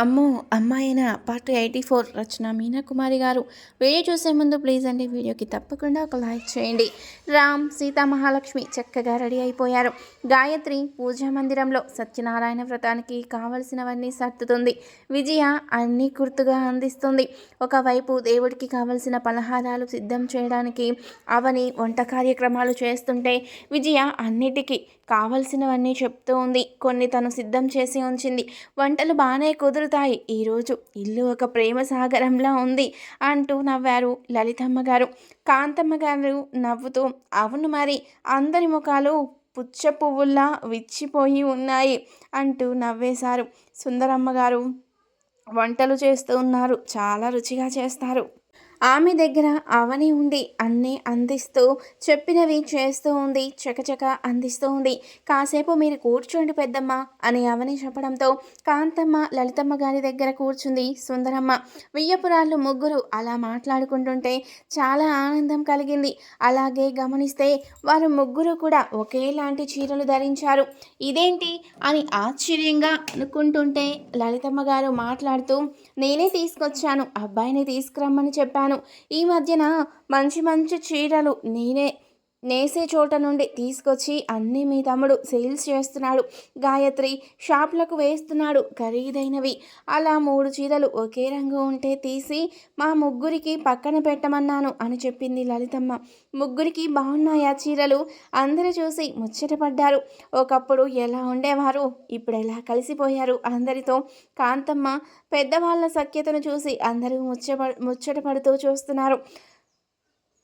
అమ్మో అమ్మాయిన part eighty four Rachana Meenakumari garu. Video చూసే ముందు ప్లీజ్ అండి వీడియోకి తప్పకుండా ఒక లైక్ చేయండి. రామ్ సీతా మహాలక్ష్మి చక్కగా రెడీ అయిపోయారు. గాయత్రి పూజా మందిరంలో సత్యనారాయణ వ్రతానికి కావలసినవన్నీ సర్దుతుంది. విజయ అన్నీ గుర్తుగా అందిస్తుంది. ఒకవైపు దేవుడికి కావలసిన పలహారాలు సిద్ధం చేయడానికి అవని వంట కార్యక్రమాలు చేస్తుంటే విజయ అన్నిటికీ కావలసినవన్నీ చెప్తూ ఉంది. కొన్ని తను సిద్ధం చేసి ఉంచింది. వంటలు బాగానే కుదురుతాయి ఈరోజు ఇల్లు ఒక ప్రేమ సాగరంలా ఉంది అంటూ నవ్వారు లలితమ్మ గారు కాంతమ్మ గారు నవ్వుతూ అవును మరి అందరి ముఖాలు పుచ్చ పువ్వుల్లా విచ్చిపోయి ఉన్నాయి అంటూ నవ్వేశారు. సుందరమ్మ గారు వంటలు చేస్తూ ఉన్నారు. చాలా రుచిగా చేస్తారు. ఆమె దగ్గర అవని ఉండి అన్నీ అందిస్తూ చెప్పినవి చేస్తూ ఉంది చకచక అందిస్తూ ఉంది. కాసేపు మీరు కూర్చోండి పెద్దమ్మ అని అవని చెప్పడంతో కాంతమ్మ లలితమ్మ గారి దగ్గర కూర్చుంది సుందరమ్మ. వియ్యపురాళ్ళు ముగ్గురు అలా మాట్లాడుకుంటుంటే చాలా ఆనందం కలిగింది. అలాగే గమనిస్తే వారు ముగ్గురు కూడా ఒకేలాంటి చీరలు ధరించారు. ఇదేంటి అని ఆశ్చర్యంగా అనుకుంటుంటే లలితమ్మ గారు మాట్లాడుతూ నేనే తీసుకొచ్చాను అబ్బాయిని తీసుకురమ్మని చెప్పాను. ఈ మధ్యన మంచి మంచి చీరలు నేనే నేసే చోట నుండి తీసుకొచ్చి అన్నీ మీ తమ్ముడు సేల్స్ చేస్తున్నాడు. గాయత్రి షాప్లకు వేస్తున్నాడు. ఖరీదైనవి. అలా మూడు చీరలు ఒకే రంగు ఉంటే తీసి మా ముగ్గురికి పక్కన పెట్టమన్నాను అని చెప్పింది లలితమ్మ. ముగ్గురికి బాగున్నాయా చీరలు? అందరూ చూసి ముచ్చటపడ్డారు ఒకప్పుడు ఎలా ఉండేవారు? ఇప్పుడు ఎలా కలిసిపోయారు అందరితో? కాంతమ్మ పెద్దవాళ్ళ సఖ్యతను చూసి అందరూ ముచ్చట ముచ్చటపడుతూ చూస్తున్నారు.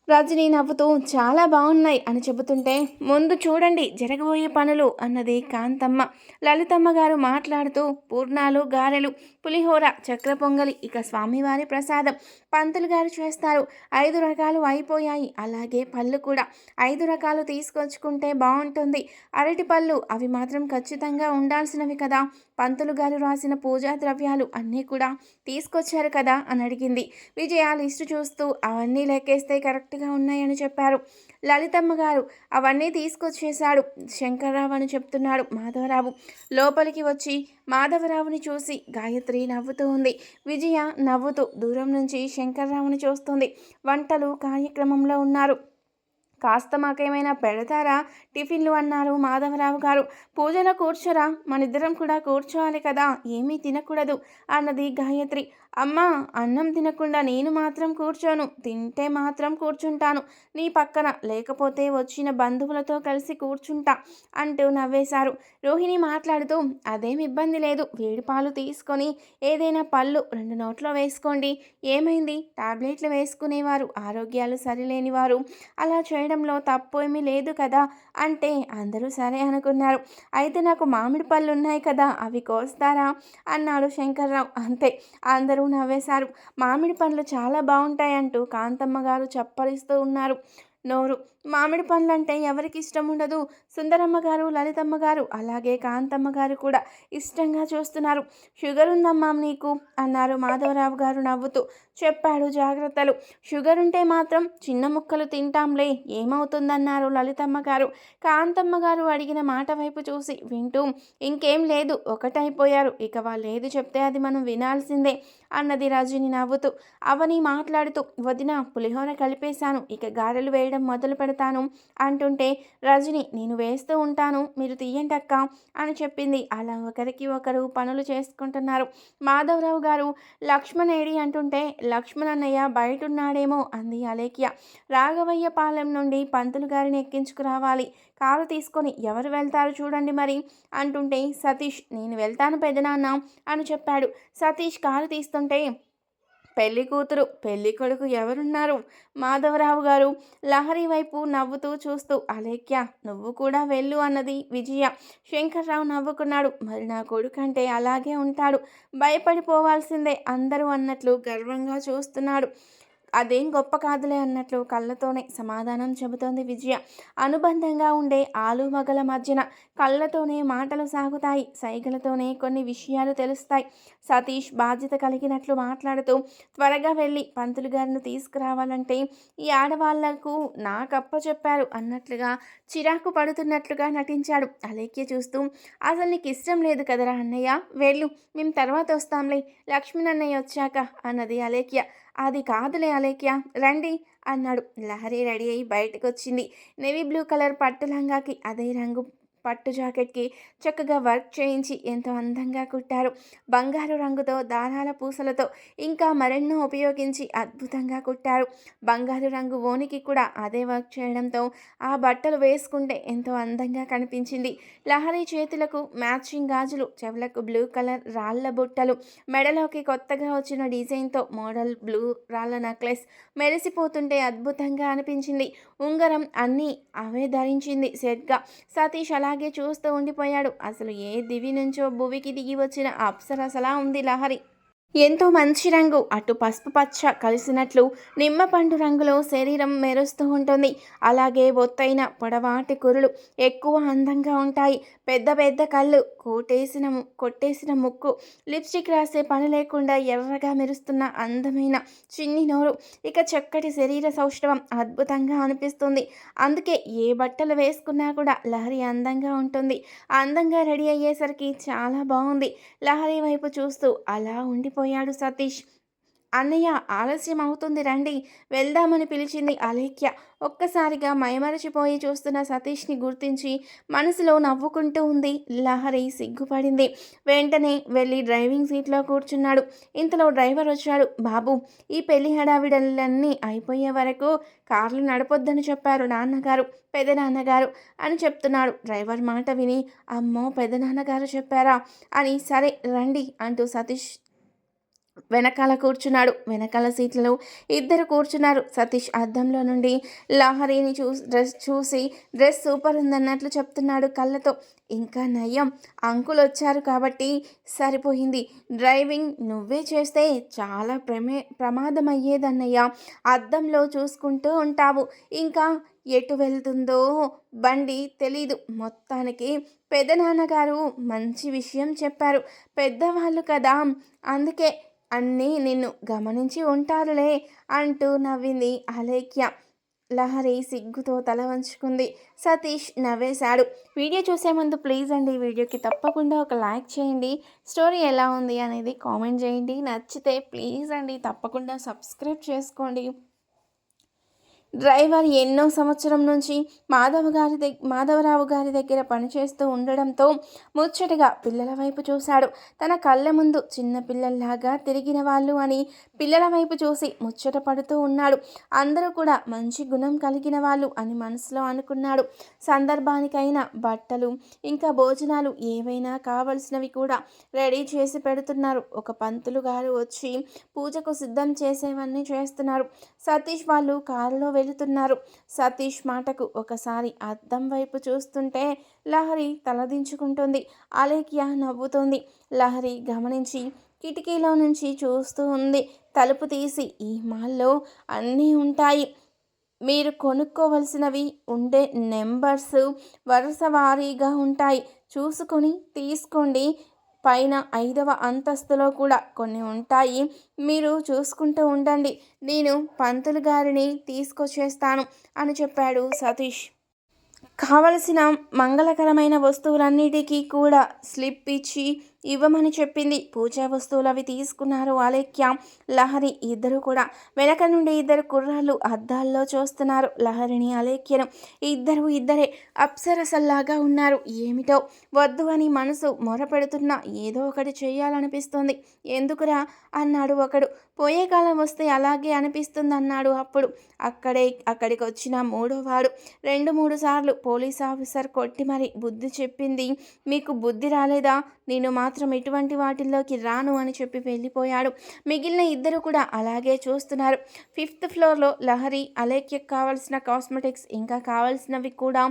రజని నవ్వుతూ చాలా బాగున్నాయి అని చెబుతుంటే ముందు చూడండి జరగబోయే పనులు అన్నది కాంతమ్మ. లలితమ్మ గారు మాట్లాడుతూ పూర్ణాలు గారెలు పులిహోర చక్ర పొంగలి ఇక స్వామివారి ప్రసాదం. పంతులు గారు చేస్తారు. ఐదు రకాలు అయిపోయాయి. అలాగే పళ్ళు కూడా. ఐదు రకాలు తీసుకొచ్చుకుంటే బాగుంటుంది. అరటి పళ్ళు అవి మాత్రం ఖచ్చితంగా ఉండాల్సినవి కదా. పంతులు గారు రాసిన పూజా ద్రవ్యాలు అన్నీ కూడా తీసుకొచ్చారు కదా అని అడిగింది. విజయ లిస్టు చూస్తూ అవన్నీ లెక్కేస్తే కరెక్ట్గా ఉన్నాయని చెప్పారు. లలితమ్మ గారు అవన్నీ తీసుకొచ్చేశాడు. శంకర్రావు అని చెప్తున్నాడు మాధవరావు. లోపలికి వచ్చి మాధవరావుని చూసి గాయత్రి నవ్వుతూ ఉంది. విజయ నవ్వుతూ దూరం నుంచి శంకర్రావుని చూస్తుంది. వంటలు కార్యక్రమంలో ఉన్నారు. కాస్త మాకేమైనా పెడతారా? టిఫిన్లు అన్నారు మాధవరావు గారు. పూజలో కూర్చోరా? మనిద్దరం కూడా కూర్చోవాలి కదా. ఏమీ తినకూడదు అన్నది గాయత్రి. అమ్మా అన్నం తినకుండా నేను మాత్రం కూర్చోను. తింటే మాత్రం కూర్చుంటాను. నీ పక్కన లేకపోతే వచ్చిన బంధువులతో కలిసి కూర్చుంటా అంటూ నవ్వేశారు. రోహిణి మాట్లాడుతూ అదేం ఇబ్బంది లేదు. వేడి పాలు తీసుకొని ఏదైనా పళ్ళు రెండు నోట్లో వేసుకోండి. ఏమైంది? టాబ్లెట్లు వేసుకునేవారు. ఆరోగ్యాలు సరిలేనివారు. అలా చేయడంలో తప్పు ఏమీ లేదు కదా అంటే అందరూ సరే అనుకున్నారు. అయితే నాకు మామిడి పళ్ళు ఉన్నాయి కదా. అవి కోస్తారా? అన్నాడు శంకర్రావు. అంతే. అందరూ నవ్వేశారు. మామిడి పండ్లు చాలా బాగుంటాయంటూ కాంతమ్మ గారు చప్పరిస్తూ ఉన్నారు. నోరు మామిడి పండ్లు అంటే ఎవరికి ఇష్టం ఉండదు. సుందరమ్మ గారు లలితమ్మ గారు అలాగే కాంతమ్మ గారు కూడా ఇష్టంగా చూస్తున్నారు. షుగర్ ఉందమ్మా నీకు అన్నారు మాధవరావు గారు నవ్వుతూ. చెప్పాడు జాగ్రత్తలు. షుగర్ ఉంటే మాత్రం చిన్న ముక్కలు తింటాంలే ఏమవుతుందన్నారు లలితమ్మ గారు. కాంతమ్మ గారు అడిగిన మాట వైపు చూసి వింటూ ఇంకేం లేదు ఒకటైపోయారు. ఇక వాళ్ళు ఏది చెప్తే అది మనం వినాల్సిందే అన్నది రజని నవ్వుతూ. అవని మాట్లాడుతూ వదిన పులిహోర కలిపేశాను. ఇక గారెలు వేయడం మొదలు పెడతాను అంటుంటే రజని నేను వేస్తూ ఉంటాను. మీరు తీయండి అక్క అని చెప్పింది. అలా ఒకరికి ఒకరు పనులు చేసుకుంటున్నారు. మాధవరావు గారు లక్ష్మణ్ ఏడి అంటుంటే లక్ష్మణ్ అన్నయ్య బయట ఉన్నాడేమో అంది అలేఖ్య. రాఘవయ్య పాలెం నుండి పంతులు గారిని ఎక్కించుకురావాలి. కారు తీసుకొని ఎవరు వెళ్తారు చూడండి మరి అంటుంటే సతీష్ నేను వెళ్తాను పెద్దనాన్న అని చెప్పాడు. సతీష్ కారు తీస్తుంటే పెళ్ళి కూతురు పెళ్ళి కొడుకు ఎవరున్నారు? మాధవరావు గారు లహరి వైపు నవ్వుతూ చూస్తూ అలేఖ్య నువ్వు కూడా వెళ్ళు అన్నది విజయ. శంకర్రావు నవ్వుకున్నాడు. మరి నా కొడుకంటే అలాగే ఉంటాడు. భయపడిపోవాల్సిందే అందరూ అన్నట్లు గర్వంగా చూస్తున్నాడు. అదేం గొప్ప కాదులే అన్నట్లు కళ్ళతోనే సమాధానం చెబుతోంది విజయ. అనుబంధంగా ఉండే ఆలు మగల మధ్యన కళ్ళతోనే మాటలు సాగుతాయి సైగలతోనే కొన్ని విషయాలు తెలుస్తాయి. సతీష్ బాధ్యత కలిగినట్లు మాట్లాడుతూ త్వరగా వెళ్ళి పంతులు గారిని తీసుకురావాలంటే ఈ ఆడవాళ్ళకు నాకప్ప చెప్పారు అన్నట్లుగా చిరాకు పడుతున్నట్లుగా నటించాడు. అలేఖ్య చూస్తూ అసలు నీకు ఇష్టం లేదు కదరా అన్నయ్య? వెళ్ళు మేము తర్వాత వస్తాంలే. లక్ష్మణ్ అన్నయ్య వచ్చాక అన్నది అలేఖ్య. అది కాదులే అలేఖ్య రండి అన్నాడు. లహరి రెడీ అయ్యి బయటకు వచ్చింది నేవీ బ్లూ కలర్ పట్టు లంగాకి అదే రంగు పట్టు జాకెట్కి చక్కగా వర్క్ చేయించి ఎంతో అందంగా కుట్టారు. బంగారు రంగుతో దారాల పూసలతో ఇంకా మరెన్నో ఉపయోగించి అద్భుతంగా కుట్టారు. బంగారు రంగు ఓనికి కూడా అదే వర్క్ చేయడంతో ఆ బట్టలు వేసుకుంటే ఎంతో అందంగా కనిపించింది. లహరి చేతులకు మ్యాచింగ్ గాజులు చెవులకు బ్లూ కలర్ రాళ్ళ బుట్టలు మెడలోకి కొత్తగా వచ్చిన డిజైన్తో మోడల్ బ్లూ రాళ్ళ నెక్లెస్ మెరిసిపోతుంటే అద్భుతంగా అనిపించింది. ఉంగరం అన్నీ అవే ధరించింది. సెట్గా సతీష్ అలాగే చూస్తూ ఉండిపోయాడు. అసలు ఏ దివి నుంచో భువికి దిగి వచ్చిన అప్సరసలా ఉంది లహరి. ఎంతో మంచి రంగు అటు పసుపు పచ్చ కలిసినట్లు నిమ్మపండు రంగులో శరీరం మెరుస్తూ ఉంటుంది. అలాగే ఒత్తైన పొడవాటి కురులు ఎక్కువ అందంగా ఉంటాయి. పెద్ద పెద్ద కళ్ళు కోటేసిన కొట్టేసిన ముక్కు లిప్స్టిక్ రాసే పని లేకుండా ఎర్రగా మెరుస్తున్న అందమైన చిన్ని నోరు ఇక చక్కటి శరీర సౌష్ఠవం అద్భుతంగా అనిపిస్తుంది. అందుకే ఏ బట్టలు వేసుకున్నా కూడా లహరి అందంగా ఉంటుంది. అందంగా రెడీ అయ్యేసరికి చాలా బాగుంది. లహరి వైపు చూస్తూ అలా వెళ్ళిపోయాడు సతీష్. అన్నయ్య ఆలస్యం అవుతుంది రండి. వెళ్దామని పిలిచింది అలేఖ్య. ఒక్కసారిగా మైమరచిపోయి చూస్తున్న సతీష్ని గుర్తించి మనసులో నవ్వుకుంటూ ఉంది. లహరి సిగ్గుపడింది. వెంటనే వెళ్ళి డ్రైవింగ్ సీట్లో కూర్చున్నాడు. ఇంతలో డ్రైవర్ వచ్చాడు. బాబు ఈ పెళ్ళి హడావిడలన్నీ అయిపోయే వరకు కార్లు నడపొద్దని చెప్పారు నాన్నగారు పెదనాన్నగారు అని చెప్తున్నాడు. డ్రైవర్ మాట విని అమ్మో పెదనాన్నగారు చెప్పారా? అని సరే రండి అంటూ సతీష్ వెనకాల కూర్చున్నాడు. వెనకాల సీట్లలో ఇద్దరు కూర్చున్నారు. సతీష్ అద్దంలో నుండి లహరిని చూ డ్రెస్ చూసి డ్రెస్ సూపర్ ఉందన్నట్లు చెప్తున్నాడు కళ్ళతో. ఇంకా నయం. అంకుల్ వచ్చారు కాబట్టి సరిపోయింది. డ్రైవింగ్ నువ్వే చేస్తే చాలా ప్రమే ప్రమాదం అయ్యేదన్నయ్య అద్దంలో చూసుకుంటూ ఉంటావు. ఇంకా ఎటు వెళ్తుందో బండి తెలీదు. మొత్తానికి పెదనాన్నగారు మంచి విషయం చెప్పారు. పెద్దవాళ్ళు కదా. అందుకే అన్నీ నిన్ను గమనించి ఉంటారులే అంటూ నవ్వింది అలేఖ్య. లహరి సిగ్గుతో తల వంచుకుంది. సతీష్ నవ్వేశాడు. వీడియో చూసే ముందు ప్లీజ్ అండి వీడియోకి తప్పకుండా ఒక లైక్ చేయండి. స్టోరీ ఎలా ఉంది అనేది కామెంట్ చేయండి. నచ్చితే ప్లీజ్ అండి తప్పకుండా సబ్స్క్రైబ్ చేసుకోండి. డ్రైవర్ ఎన్నో సంవత్సరం నుంచి మాధవ గారి దగ్గ మాధవరావు గారి దగ్గర పనిచేస్తూ ఉండడంతో ముచ్చటగా పిల్లల వైపు చూశాడు. తన కళ్ళ ముందు చిన్న పిల్లల్లాగా తిరిగిన వాళ్ళు అని పిల్లల వైపు చూసి ముచ్చట పడుతూ ఉన్నాడు. అందరూ కూడా మంచి గుణం కలిగిన వాళ్ళు అని మనసులో అనుకున్నాడు. సందర్భానికైనా బట్టలు ఇంకా భోజనాలు ఏవైనా కావలసినవి కూడా రెడీ చేసి పెడుతున్నారు. ఒక పంతులు గారు వచ్చి పూజకు సిద్ధం చేసేవన్నీ చేస్తున్నారు. సతీష్ వాళ్ళు కారులో వెళుతున్నారు. సతీష్ మాటకు ఒకసారి అద్దం వైపు చూస్తుంటే లహరి తలదించుకుంటుంది. అలేఖ్య నవ్వుతోంది. లహరి గమనించి కిటికీలో నుంచి చూస్తూ ఉంది. తలుపు తీసి ఈ మాల్లో అన్నీ ఉంటాయి. మీరు కొనుక్కోవలసినవి ఉండే నెంబర్స్ వరుస వారీగా ఉంటాయి. చూసుకొని తీసుకోండి. పైన ఐదవ అంతస్తులో కూడా కొన్ని ఉంటాయి. మీరు చూసుకుంటూ ఉండండి. నేను పంతులు గారిని తీసుకొచ్చేస్తాను అని చెప్పాడు సతీష్. కావలసిన మంగళకరమైన వస్తువులన్నిటికీ కూడా స్లిప్ ఇచ్చి ఇవ్వమని చెప్పింది. పూజా వస్తువులు అవి తీసుకున్నారు. అలేఖ్య లహరి ఇద్దరు కూడా వెనక నుండి ఇద్దరు కుర్రాళ్ళు అద్దాల్లో చూస్తున్నారు. లహరిని అలేఖ్యను ఇద్దరు ఇద్దరే అప్సరసల్లాగా ఉన్నారు. ఏమిటో వద్దు అని మనసు మొరపెడుతున్నా ఏదో ఒకటి చేయాలనిపిస్తుంది ఎందుకురా? అన్నాడు ఒకడు. పోయే కాలం వస్తే అలాగే అనిపిస్తుంది అన్నాడు అప్పుడు. అక్కడే అక్కడికి వచ్చిన మూడోవాడు రెండు మూడు సార్లు పోలీస్ ఆఫీసర్ కొట్టి మరి బుద్ధి చెప్పింది. మీకు బుద్ధి రాలేదా? నేను మా మాత్రం ఎటువంటి వాటిల్లోకి రాను అని చెప్పి వెళ్ళిపోయాడు. మిగిలిన ఇద్దరు కూడా అలాగే చూస్తున్నారు. ఫిఫ్త్ ఫ్లోర్లో లహరి అలేఖ్యకు కావాల్సిన కాస్మెటిక్స్ ఇంకా కావాల్సినవి కూడా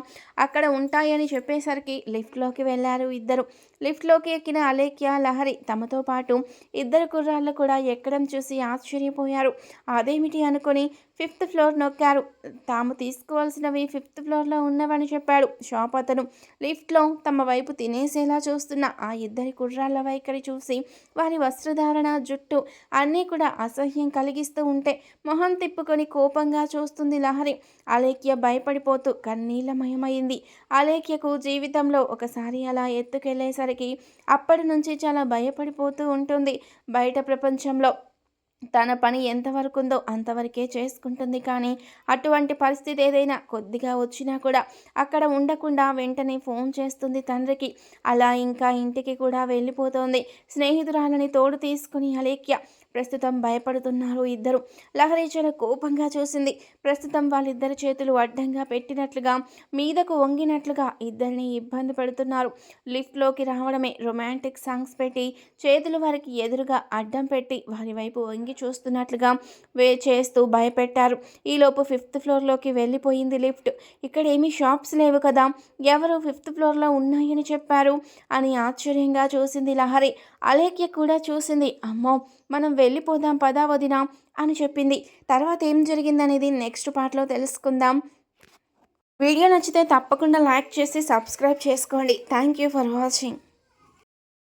అక్కడ ఉంటాయని చెప్పేసరికి లిఫ్ట్లోకి వెళ్ళారు ఇద్దరు. లిఫ్ట్లోకి ఎక్కిన అలేఖ్య లహరి తమతో పాటు ఇద్దరు కుర్రాళ్ళు కూడా ఎక్కడం చూసి ఆశ్చర్యపోయారు. అదేమిటి అనుకొని ఫిఫ్త్ ఫ్లోర్ నొక్కారు. తాము తీసుకోవాల్సినవి ఫిఫ్త్ ఫ్లోర్లో ఉన్నవని చెప్పాడు. షాప్ అతను లిఫ్ట్లో తమ వైపు తినేసేలా చూస్తున్న ఆ ఇద్దరి కుర్రాళ్ళ వైఖరి చూసి వారి వస్త్రధారణ జుట్టు అన్నీ కూడా అసహ్యం కలిగిస్తూ ఉంటే మొహం తిప్పుకొని కోపంగా చూస్తుంది లహరి. అలేఖ్య భయపడిపోతూ కన్నీళ్ళమయమైంది అలేఖ్యకు జీవితంలో ఒకసారి అలా వచ్చేసరికి అప్పటి నుంచి చాలా భయపడిపోతూ ఉంటుంది. బయట ప్రపంచంలో తన పని ఎంతవరకు ఉందో అంతవరకే చేసుకుంటుంది. కానీ అటువంటి పరిస్థితి ఏదైనా కొద్దిగా వచ్చినా కూడా అక్కడ ఉండకుండా వెంటనే ఫోన్ చేస్తుంది తండ్రికి. అలా ఇంకా ఇంటికి కూడా వెళ్ళిపోతోంది. స్నేహితురాలని తోడు తీసుకుని అలేఖ్య ప్రస్తుతం భయపడుతున్నారు ఇద్దరు. లహరి చాలా కోపంగా చూసింది. ప్రస్తుతం వాళ్ళిద్దరి చేతులు అడ్డంగా పెట్టినట్లుగా మీదకు వంగినట్లుగా ఇద్దరిని ఇబ్బంది పెడుతున్నారు. లిఫ్ట్లోకి రావడమే రొమాంటిక్ సాంగ్స్ పెట్టి చేతులు వారికి ఎదురుగా అడ్డం పెట్టి వారి వైపు వంగి చూస్తున్నట్లుగా వే చేస్తూ భయపెట్టారు. ఈలోపు ఫిఫ్త్ ఫ్లోర్లోకి వెళ్ళిపోయింది లిఫ్ట్. ఇక్కడ ఏమీ షాప్స్ లేవు కదా ఎవరు ఫిఫ్త్ ఫ్లోర్లో ఉన్నాయని చెప్పారు అని ఆశ్చర్యంగా చూసింది లహరి. అలేఖ్య కూడా చూసింది అమ్మో మనం వెళ్ళిపోదాం పదా వదినా అని చెప్పింది. తర్వాత ఏం జరిగిందనేది నెక్స్ట్ పార్ట్లో తెలుసుకుందాం. వీడియో నచ్చితే తప్పకుండా లైక్ చేసి సబ్స్క్రైబ్ చేసుకోండి. Thank you for watching.